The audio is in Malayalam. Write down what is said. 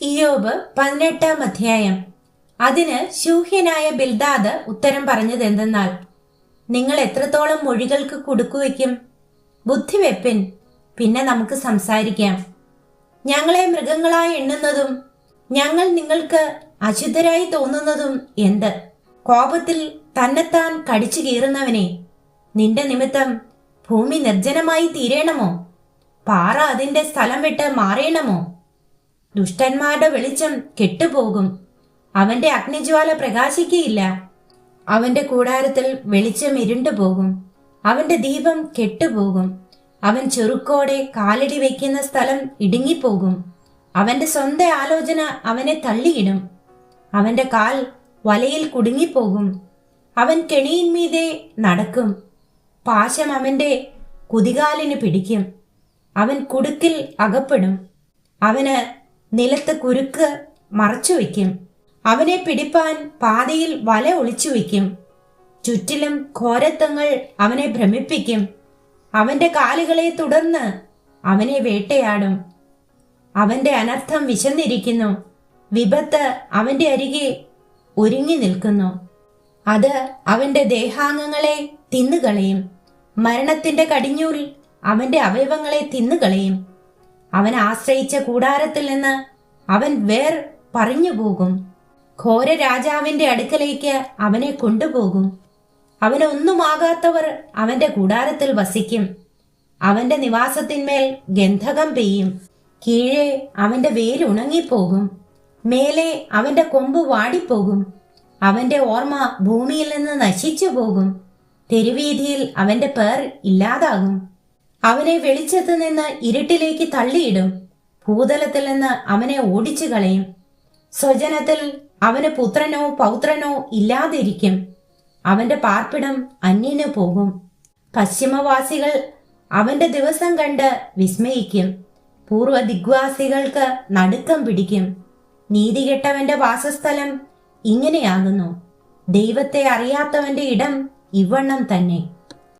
ഇയോബ് പതിനെട്ടാം അധ്യായം. അതിന് ശൂഹ്യനായ ബിൽദാദ് ഉത്തരം പറഞ്ഞത് എന്തെന്നാൽ നിങ്ങൾ എത്രത്തോളം മൊഴികൾക്ക് കുടുക്കുവയ്ക്കും? ബുദ്ധിവെപ്പിൻ പിന്നെ നമുക്ക് സംസാരിക്കാം. ഞങ്ങളെ മൃഗങ്ങളായി എണ്ണുന്നതും ഞങ്ങൾ നിങ്ങൾക്ക് അശുദ്ധരായി തോന്നുന്നതും എന്ത്? കോപത്തിൽ തന്നെത്താൻ കടിച്ചു കീറുന്നവനെ നിന്റെ നിമിത്തം ഭൂമി നിർജനമായി തീരേണമോ? പാറ അതിന്റെ സ്ഥലം വിട്ട് മാറേണമോ? ദുഷ്ടന്മാരുടെ വെളിച്ചം കെട്ടുപോകും. അവന്റെ അഗ്നിജ്വാല പ്രകാശിക്കയില്ല അവന്റെ കൂടാരത്തിൽ വെളിച്ചം ഇരുണ്ടുപോകും. അവന്റെ ദീപം കെട്ടുപോകും. അവൻ ചെറുക്കോടെ കാലടി വയ്ക്കുന്ന സ്ഥലം ഇടുങ്ങിപ്പോകും. അവന്റെ സ്വന്തം ആലോചന അവനെ തള്ളിയിടും. അവന്റെ കാൽ വലയിൽ കുടുങ്ങിപ്പോകും. അവൻ കെണിയിന്മീതെ നടക്കും. പാശം അവന്റെ കുതികാലിന് പിടിക്കും. അവൻ കുടുക്കിൽ അകപ്പെടും. അവന് നിലത്ത് കുരുക്ക് മറച്ചു വയ്ക്കും. അവനെ പിടിപ്പാൻ പാതയിൽ വല ഒളിച്ചു വയ്ക്കും. ചുറ്റിലും ഘോരത്വങ്ങൾ അവനെ ഭ്രമിപ്പിക്കും. അവന്റെ കാലുകളെ തുടർന്ന് അവനെ വേട്ടയാടും. അവന്റെ അനർത്ഥം വിശന്നിരിക്കുന്നു. വിപത്ത് അവന്റെ അരികെ ഒരുങ്ങി നിൽക്കുന്നു. അത് അവന്റെ ദേഹാംഗങ്ങളെ തിന്നുകളയും. മരണത്തിന്റെ കടിഞ്ഞൂൽ അവന്റെ അവയവങ്ങളെ തിന്നുകളയും. അവൻ ആശ്രയിച്ച കൂടാരത്തിൽ നിന്ന് അവൻ വേർ പറഞ്ഞു പോകും. ഘോര രാജാവിന്റെ അടുക്കലേക്ക് അവനെ കൊണ്ടുപോകും. അവനൊന്നുമാകാത്തവർ അവന്റെ കൂടാരത്തിൽ വസിക്കും. അവന്റെ നിവാസത്തിന്മേൽ ഗന്ധകം പെയ്യും. കീഴെ അവന്റെ വേര് ഉണങ്ങിപ്പോകും. മേലെ അവന്റെ കൊമ്പ് വാടിപ്പോകും. അവന്റെ ഓർമ്മ ഭൂമിയിൽ നിന്ന് നശിച്ചു പോകും തെരുവീതിയിൽ അവന്റെ പേർ ഇല്ലാതാകും. അവനെ വെളിച്ചത്ത് നിന്ന് ഇരുട്ടിലേക്ക് തള്ളിയിടും. ഭൂതലത്തിൽ നിന്ന് അവനെ ഓടിച്ചു കളയും. സ്വജനത്തിൽ അവന് പുത്രനോ പൗത്രനോ ഇല്ലാതിരിക്കും. അവന്റെ പാർപ്പിടം അന്യന് പോകും. പശ്ചിമവാസികൾ അവന്റെ ദിവസം കണ്ട് വിസ്മയിക്കും. പൂർവ ദിഗ്വാസികൾക്ക് നടുക്കം പിടിക്കും. നീതികെട്ടവന്റെ വാസസ്ഥലം ഇങ്ങനെയാകുന്നു. ദൈവത്തെ അറിയാത്തവന്റെ ഇടം ഇവണ്ണം തന്നെ.